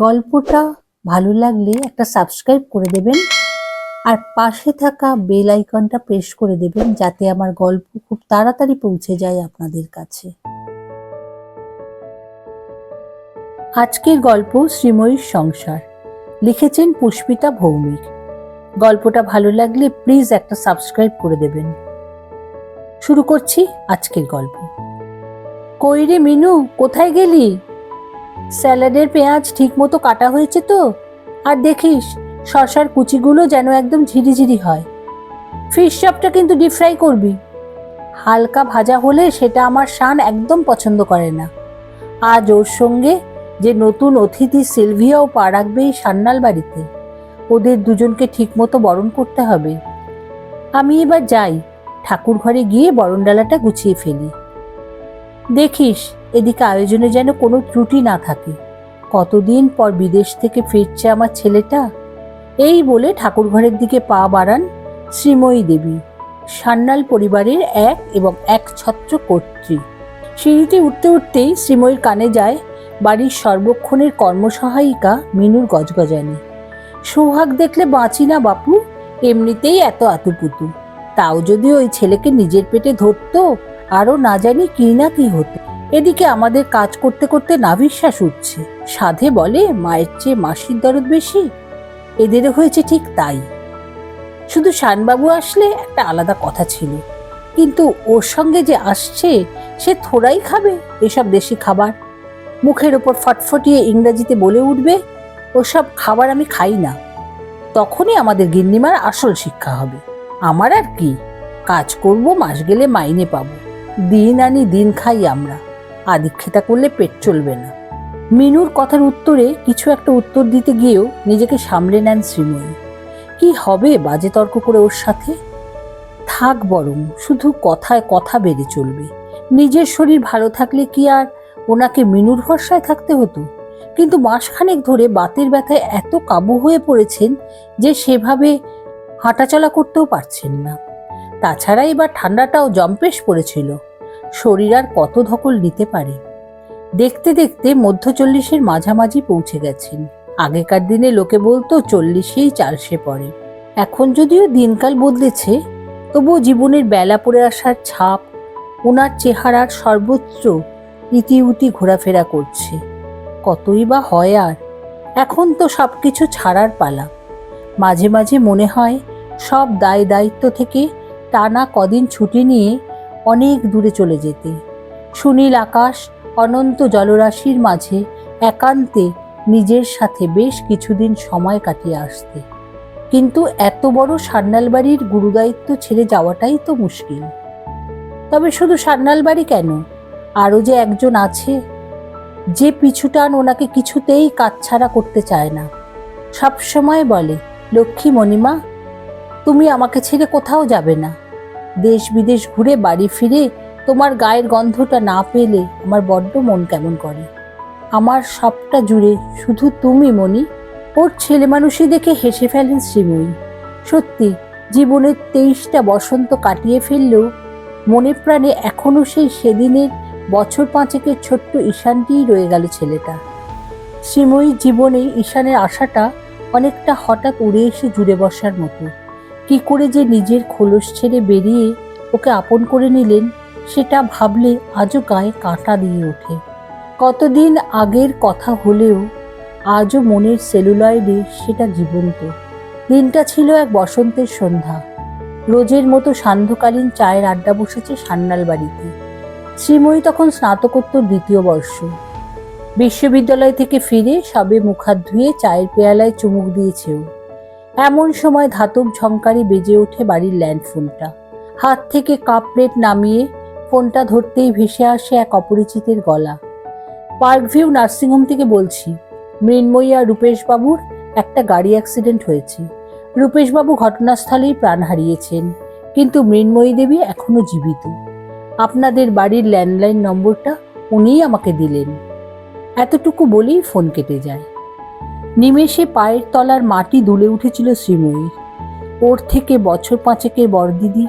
গল্পটা ভালো লাগলে একটা সাবস্ক্রাইব করে দেবেন। আর পাশে থাকা বেল আইকনটা প্রেস করে দেবেন যাতে আমার গল্প খুব তাড়াতাড়ি পৌঁছে যায় আপনাদের কাছে। আজকের গল্প শ্রীময়ীর সংসার। লিখেছেন পুষ্পিতা ভৌমিক। গল্পটা ভালো লাগলে প্লিজ একটা সাবস্ক্রাইব করে দেবেন। শুরু করছি আজকের গল্প। কইরে মিনু, কোথায় গেলি? স্যালাডের পেঁয়াজ ঠিক মতো কাটা হয়েছে তো? আর দেখিস, শশার কুচিগুলো যেন একদম ঝিরিঝিরি হয়। ফিশ চপটা কিন্তু ডিপ ফ্রাই করবি। হালকা ভাজা হলে সেটা আমার শান একদম পছন্দ করে না। আজ ওর সঙ্গে যে নতুন অতিথি সিলভিয়াও পা রাখবে এই সান্নাল বাড়িতে, ওদের দুজনকে ঠিকমতো বরণ করতে হবে। আমি এবার যাই ঠাকুর ঘরে গিয়ে বরণডালাটা গুছিয়ে ফেলি। দেখিস, এদিকে আয়োজনে যেন কোনো ত্রুটি না থাকে। কতদিন পর বিদেশ থেকে ফিরছে আমার ছেলেটা? এই বলে ঠাকুর ঘরের দিকে পা বাড়ান শ্রীময়ী দেবী। সান্যাল পরিবারের এক এবং এক ছত্র কর্ত্রী। সিঁড়িতে উঠতে উঠতেই শ্রীময়ীর কানে যায় বাড়ির সর্বক্ষণের কর্মসহায়িকা মিনুর গজগজানি। সোহাগ দেখলে বাঁচি না বাপু, এমনিতেই এত আতুপুতু। তাও যদি ওই ছেলেকে নিজের পেটে ধরতো আরও না জানি কি না কি হতো। এদিকে আমাদের কাজ করতে করতে নাভিশ্বাস উঠছে। সাধে বলে, মায়ের চেয়ে মাসির দরদ বেশি? এদেরও হয়েছে ঠিক তাই। শুধু শানবাবু আসলে একটা আলাদা কথা ছিল। কিন্তু ওর সঙ্গে যে আসছে, সে থোড়াই খাবে এসব দেশি খাবার। মুখের ওপর ফটফটিয়ে ইংরাজিতে বলে উঠবে, ওসব খাবার আমি খাই না। তখনই আমাদের গিন্নিমার আসল শিক্ষা হবে। আমার আর কি? কাজ করব, মাস গেলে মাইনে পাবো। দিন আনি দিন খাই আমরা। আদিক্ষেতা করলে পেট চলবে না। মিনুর কথার উত্তরে কিছু একটা উত্তর দিতে গিয়েও নিজেকে সামলে নেন শ্রীময়ী। কি হবে বাজে তর্ক করে ওর সাথে? থাক বরং, শুধু কথায় কথা বেড়ে চলবে। নিজের শরীর ভালো থাকলে কি আর ওনাকে মিনুর ভরসায় থাকতে হতো? কিন্তু মাসখানেক ধরে বাতের ব্যথায় এত কাবু হয়ে পড়েছেন যে সেভাবে হাঁটাচলা করতেও পারছেন না। তাছাড়া এবার ঠান্ডাটাও জম্পেশ পড়েছিল। শরীর আর কত ধকল নিতে পারে? দেখতে দেখতে মধ্য চল্লিশের মাঝামাঝি পৌঁছে গেছেন। আগেকার দিনে লোকে বলতো চল্লিশেই চালসে পড়ে। এখন যদিও দিনকাল বদলেছে, তবুও জীবনের বেলা পড়ে আসার ছাপ ওনার চেহারার সর্বত্র ইতিউতি ঘোরাফেরা করছে। কতই বা হয় আর, এখন তো সব কিছু ছাড়ার পালা। মাঝে মাঝে মনে হয় সব দায় দায়িত্ব থেকে টানা কদিন ছুটি নিয়ে অনেক দূরে চলে যেতে। সুনীল আকাশ অনন্ত জলরাশির মাঝে একান্তে নিজের সাথে বেশ কিছুদিন সময় কাটিয়ে আসতে। কিন্তু এত বড় সান্যাল বাড়ির গুরুদায়িত্ব ছেড়ে যাওয়াটাই তো মুশকিল। তবে শুধু সান্যাল বাড়ি কেন? আরও যে একজন আছে, যে পিছুটান ওনাকে কিছুতেই কাচ্ছাড়া করতে চায় না। সবসময় বলে, লক্ষ্মী মণিমা, তুমি আমাকে ছেড়ে কোথাও যাবে না। দেশ বিদেশ ঘুরে বাড়ি ফিরে তোমার গায়ের গন্ধটা না পেলে আমার বড্ড মন কেমন করে। আমার সবটা জুড়ে শুধু তুমি মনি ওর ছেলে মানুষই দেখে হেসে ফেলেন শ্রীময়ী। সত্যি, জীবনের তেইশটা বসন্ত কাটিয়ে ফেললেও মনে প্রাণে এখনও সেই সেদিনের বছর পাঁচেকের ছোট্ট ঈশানটিই রয়ে গেল ছেলেটা। শ্রীময়ীর জীবনে ঈশানের আশাটা অনেকটা হঠাৎ উড়ে এসে জুড়ে বসার মতো। কি করে যে নিজের খোলস ছেড়ে বেরিয়ে ওকে আপন করে নিলেন, সেটা ভাবলে আজও গায়ে কাঁটা দিয়ে ওঠে। কতদিন আগের কথা হলেও আজও মনের সেলুলয়েডে সেটা জীবন্ত। দিনটা ছিল এক বসন্তের সন্ধ্যা। রোজের মতো সান্ধ্যকালীন চায়ের আড্ডা বসেছে সান্নাল বাড়িতে। শ্রীময়ী তখন স্নাতকোত্তর দ্বিতীয় বর্ষ। বিশ্ববিদ্যালয় থেকে ফিরে সবে মুখাত ধুয়ে চায়ের পেয়ালায় চুমুক দিয়েছেও। এমন সময় ধাতব ঝংকারে বেজে ওঠে বাড়ির ল্যান্ড ফোনটা হাত থেকে কাপ প্লেট নামিয়ে ফোনটা ধরতেই ভেসে আসে এক অপরিচিতের গলা। পার্কভিউ নার্সিংহোম থেকে বলছি, মৃন্ময়ী আর রূপেশবাবুর একটা গাড়ি অ্যাক্সিডেন্ট হয়েছে। রূপেশবাবু ঘটনাস্থলেই প্রাণ হারিয়েছেন, কিন্তু মৃন্ময়ী দেবী এখনও জীবিত। আপনাদের বাড়ির ল্যান্ডলাইন নম্বরটা উনিই আমাকে দিলেন। এতটুকু বলেই ফোন কেটে যায়। নিমেষে পায়ের তলার মাটি দুলে উঠেছিল শ্রীময়ীর। ওর থেকে বছর পাঁচেকের বড়দিদি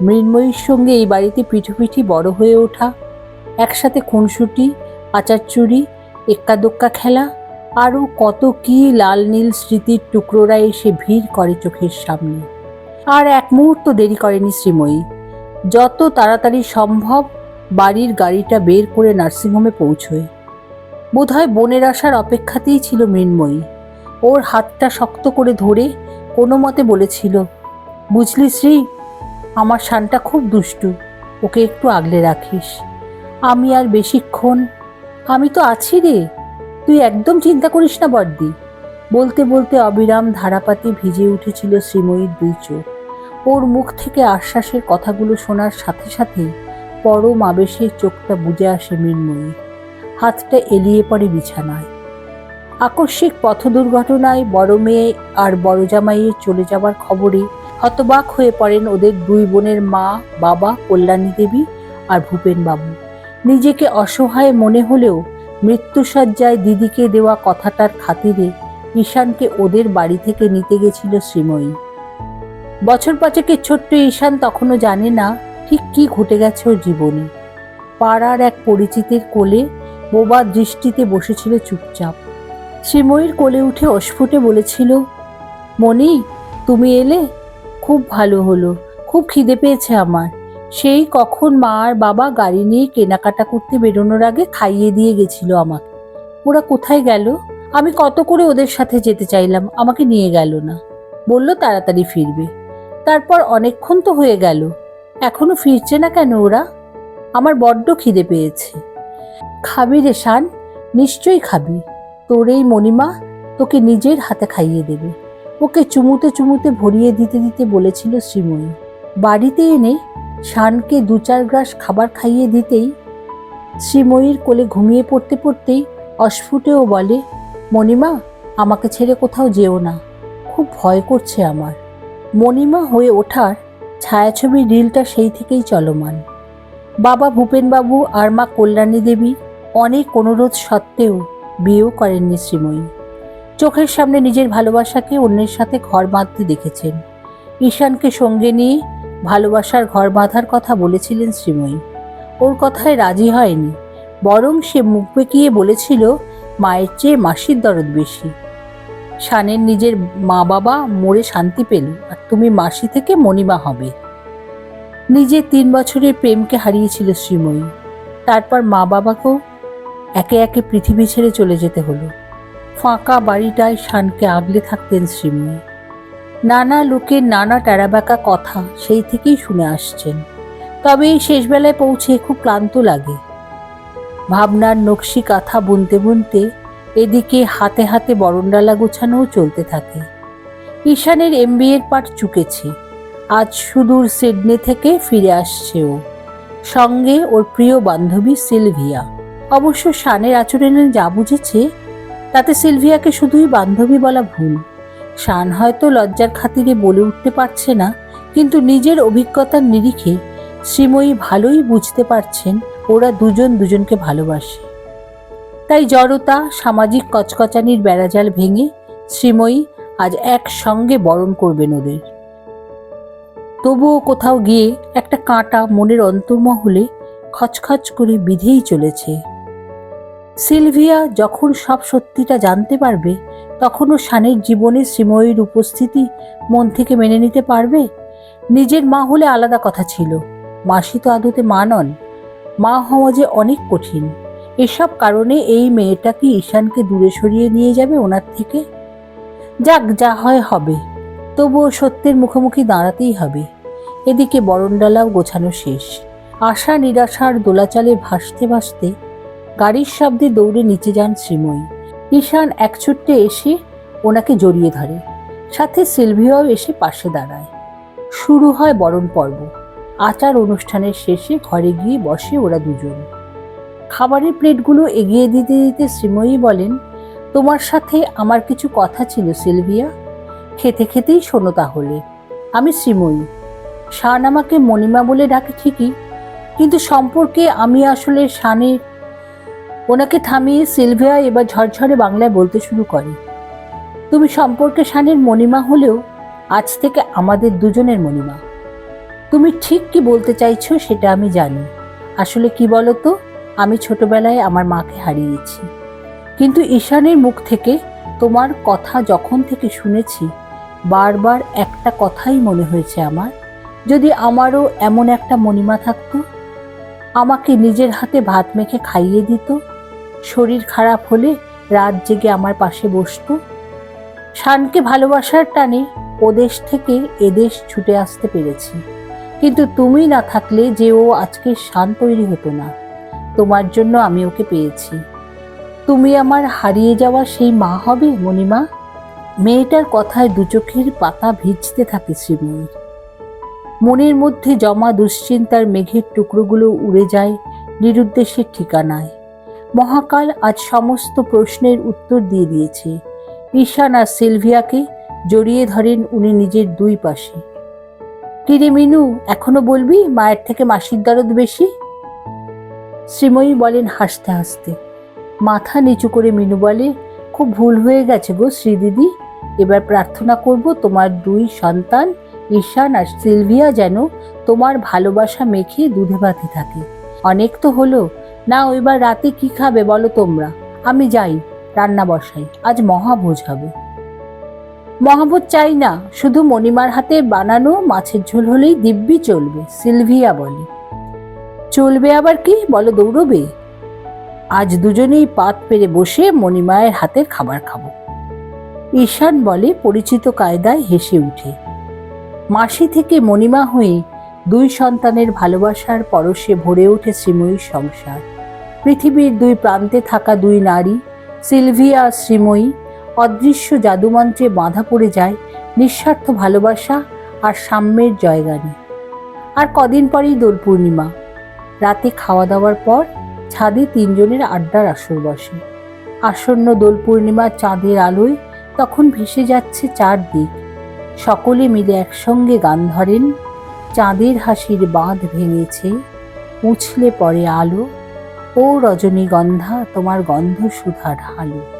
মৃন্ময়ীর সঙ্গে এই বাড়িতে পিঠোপিঠি বড় হয়ে ওঠা, একসাথে খুনসুটি আচার চুরি এক্কা দোক্কা খেলা, আরও কত কি লাল নীল স্মৃতির টুকরোরা এসে ভিড় করে চোখের সামনে। আর এক মুহূর্ত দেরি করেনি শ্রীময়ী। যত তাড়াতাড়ি সম্ভব বাড়ির গাড়িটা বের করে নার্সিংহোমে পৌঁছয়। বোধহয় বনের আসার অপেক্ষাতেই ছিল মৃন্ময়ী। ওর হাতটা শক্ত করে ধরে কোনো মতে বলেছিল, বুঝলি শ্রী, আমার শানটা খুব দুষ্টু, ওকে একটু আগলে রাখিস। আমি আর বেশিক্ষণ, আমি তো আছি রে, তুই একদম চিন্তা করিস না বর্দি বলতে বলতে অবিরাম ধারাপাতে ভিজে উঠেছিল শ্রীময়ীর দুই চোখ। ওর মুখ থেকে আশ্বাসের কথাগুলো শোনার সাথে সাথে পরম আবেশে চোখটা বুঝে আসে মৃন্ময়ী হাতটা এলিয়ে পড়ে বিছানায়। আকস্মিক পথ দুর্ঘটনায় বড় মেয়ে আর বড় জামাইয়ের চলে যাবার খবরে হতবাক হয়ে পড়েন ওদের দুই বোনের মা, বাবা, কল্যাণী দেবী আর ভূপেন বাবু। নিজেকে অসহায় মনে হলেও মৃত্যুসজ্জায় দিদিকে দেওয়া কথাটার খাতিরে ঈশানকে ওদের বাড়ি থেকে নিতে গেছিল শ্রীময়ী। বছর পাঁচেকের ছোট্ট ঈশান তখনও জানে না ঠিক কি ঘটে গেছে ওর জীবনে। পাড়ার এক পরিচিতের কোলে বোবা দৃষ্টিতে বসেছিল চুপচাপ। শ্রীময়ীর কোলে উঠে অস্ফুটে বলেছিল, মণি, তুমি এলে? খুব ভালো হলো, খুব খিদে পেয়েছে আমার। সেই কখন মা আর বাবা গাড়ি নিয়ে কেনাকাটা করতে বেরোনোর আগে খাইয়ে দিয়ে গেছিল আমাকে। ওরা কোথায় গেল? আমি কত করে ওদের সাথে যেতে চাইলাম, আমাকে নিয়ে গেল না। বলল, তাড়াতাড়ি ফিরবে। তারপর অনেকক্ষণ তো হয়ে গেল। এখনও ফিরছে না কেন ওরা? আমার বড্ড খিদে পেয়েছে। খাবি রে শান, নিশ্চয়ই খাবি। তোর এই মণিমা তোকে নিজের হাতে খাইয়ে দেবে। ওকে চুমুতে চুমুতে ভরিয়ে দিতে দিতে বলেছিল শ্রীময়ী। বাড়িতে এনে শানকে দু চার গ্রাস খাবার খাইয়ে দিতেই শ্রীময়ীর কোলে ঘুমিয়ে পড়তে পড়তেই অস্ফুটেও বলে, মণিমা, আমাকে ছেড়ে কোথাও যেও না। খুব ভয় করছে আমার। মণিমা হয়ে ওঠার ছায়াছবির রিলটা সেই থেকেই চলমান। বাবা ভূপেনবাবু আর মা কল্যাণী দেবী অনেক অনুরোধ সত্ত্বেও বিয়েও করেননি শ্রীময়ী। চোখের সামনে নিজের ভালোবাসাকে অন্যের সাথে ঘর বাঁধতে দেখেছেন। ঈশানকে সঙ্গে নিয়ে ভালোবাসার ঘর বাঁধার কথা বলেছিলেন শ্রীময়ী। ওর কথায় রাজি হয়নি, বরং সে মুখ বেঁকিয়ে বলেছিল, মায়ের চেয়ে মাসির দরদ বেশি। শানের নিজের মা বাবা মরে শান্তি পেল আর তুমি মাসি থেকে মণিমা হবে। নিজের তিন বছরের প্রেমকে হারিয়েছিল শ্রীময়ী। তারপর মা বাবাকেও একে একে পৃথিবী ছেড়ে চলে যেতে হলো। ফাঁকা বাড়িটায় শানকে আগলে থাকতেন শ্রীময়ী। নানা লোকের নানা টেরাবাঁকা কথা সেই থেকেই শুনে আসছেন। তবে এই শেষবেলায় পৌঁছে খুব ক্লান্ত লাগে। ভাবনার নকশি কাঁথা বুনতে বুনতে এদিকে হাতে হাতে বরণডালা গোছানোও চলতে থাকে। ঈশানের এমবিএর পাঠ চুকেছে। আজ সুদূর সিডনি থেকে ফিরে আসছে ও। সঙ্গে ওর প্রিয় বান্ধবী সিলভিয়া। অবশ্য শানের আচরণে যা বুঝেছে, তাতে সিলভিয়াকে শুধুই বান্ধবী বলা ভুল। শান হয়তো লজ্জার খাতিরে বলে উঠতে পারছে না, কিন্তু নিজের অভিজ্ঞতার নিরিখে শ্রীময়ী ভালোই বুঝতে পারছেন ওরা দুজন দুজনকে ভালোবাসে। তাই জড়তা, সামাজিক কচকচানির বেড়াজাল ভেঙে শ্রীময়ী আজ একসঙ্গে বরণ করবেন ওদের। তবুও কোথাও গিয়ে একটা কাঁটা মনের অন্তর্মহলে খচখচ করে বিধেই চলেছে। সিলভিয়া যখন সব সত্যিটা জানতে পারবে, তখনও শানের জীবনে শ্রীময়ীর উপস্থিতি মন থেকে মেনে নিতে পারবে? নিজের মা হলে আলাদা কথা ছিল। মাসি তো আদতে মা নন। মা হওয়া যে অনেক কঠিন। এসব কারণে এই মেয়েটা কি ঈশানকে দূরে সরিয়ে নিয়ে যাবে ওনার থেকে? যাক, যা হয় হবে। তবুও সত্যের মুখোমুখি দাঁড়াতেই হবে। এদিকে বরণডালাও গোছানো শেষ। আশা নিরাশার দোলাচালে ভাসতে ভাসতে গাড়ির শব্দে দৌড়ে নিচে যান শ্রীময়ী। ঈশান এক ছুট্টে এসে ওনাকে জড়িয়ে ধরে। সাথে সিলভিয়াও এসে পাশে দাঁড়ায়। শুরু হয় বরণ পর্ব। আচার অনুষ্ঠানের শেষে ঘরে গিয়ে বসে ওরা দুজন। খাবারের প্লেটগুলো এগিয়ে দিতে দিতে শ্রীময়ী বলেন, তোমার সাথে আমার কিছু কথা ছিল, সিলভিয়া। খেতে খেতেই শোনো তাহলে। আমি শ্রীময়ী। শান আমাকে মণিমা বলে ডাকে ঠিকই, কিন্তু সম্পর্কে আমি আসলে শানের ওনাকে থামিয়ে সিলভিয়া এবার ঝরঝরে বাংলায় বলতে শুরু করে। তুমি সম্পর্কে শানের মণিমা হলেও আজ থেকে আমাদের দুজনের মণিমা। তুমি ঠিক কি বলতে চাইছো সেটা আমি জানি। আসলে কি বলো তো আমি ছোটবেলায় আমার মাকে হারিয়েছি। কিন্তু ঈশানের মুখ থেকে তোমার কথা যখন থেকে শুনেছি বারবার একটা কথাই মনে হয়েছে আমার। যদি আমারও এমন একটা মণিমা থাকতো, আমাকে নিজের হাতে ভাত মেখে খাইয়ে দিত, শরীর খারাপ হলে রাত জেগে আমার পাশে বসতো। শানকে ভালোবাসার টানে ওদেশ থেকে এদেশ ছুটে আসতে পেরেছি। কিন্তু তুমি না থাকলে যে ও আজকে শান তৈরি হতো না। তোমার জন্য আমি ওকে পেয়েছি। তুমি আমার হারিয়ে যাওয়া সেই মা হবে, মণিমা? মেয়েটার কথায় দু চোখের পাতা ভিজতে থাকে শ্রীময়ীর। মনের মধ্যে জমা দুশ্চিন্তার মেঘের টুকরোগুলো উড়ে যায় নিরুদ্দেশের ঠিকানায়। মহাকাল আজ সমস্ত প্রশ্নের উত্তর দিয়ে দিয়েছে। ঈশান আর সিলভিয়াকে জড়িয়ে ধরেন উনি নিজের দুই পাশে। কিরে মিনু, এখনও বলবি মায়ের থেকে মাসির দরদ বেশি? শ্রীময়ী বলেন হাসতে হাসতে। মাথা নিচু করে মিনু বলে, খুব ভুল হয়ে গেছে গো শ্রীদিদি। এবার প্রার্থনা করব তোমার দুই সন্তান, ঈশান আর সিলভিয়া, যেন তোমার ভালোবাসা মেখে দুধে ভাতে থাকে। অনেক তো হলো। না এবার রাতে কি খাবে বলো তোমরা? আমি যাই, রান্না বসাই। আজ মহাভোজ হবে। মহাভোজ চাই না, শুধু মণিমার হাতে বানানো মাছের ঝোল হলেই দিব্যি চলবে, সিলভিয়া বলে। চলবে আবার কি বলো দৌড়বে? আজ দুজনেই পাত পেরে বসে মণিমায়ের হাতের খাবার খাব। ঈশান বলে পরিচিত কায়দায় হেসে উঠে। মাসি থেকে মণিমা হয়ে দুই সন্তানের ভালোবাসার পরশে ভরে ওঠে শ্রীময়ীর সংসার। পৃথিবীর দুই প্রান্তে থাকা দুই নারী, সিলভিয়া আর শ্রীময়ী, অদৃশ্য জাদুমন্ত্রে বাঁধা পড়ে যায় নিঃস্বার্থ ভালোবাসা আর সাম্যের জয়গানে। আর কদিন পরেই দোল পূর্ণিমা। রাতে খাওয়া দাওয়ার পর ছাদে তিনজনের আড্ডার আসর বসে। আসন্ন দোল পূর্ণিমার চাঁদের আলোয় তখন ভেসে যাচ্ছে চারদিক। সকলে মিলে একসঙ্গে গান ধরেন। চাঁদের হাসির বাঁধ ভেঙেছে, উছলে পড়ে আলো। ও রজনীগন্ধা, তোমার গন্ধ সুধা ঢালো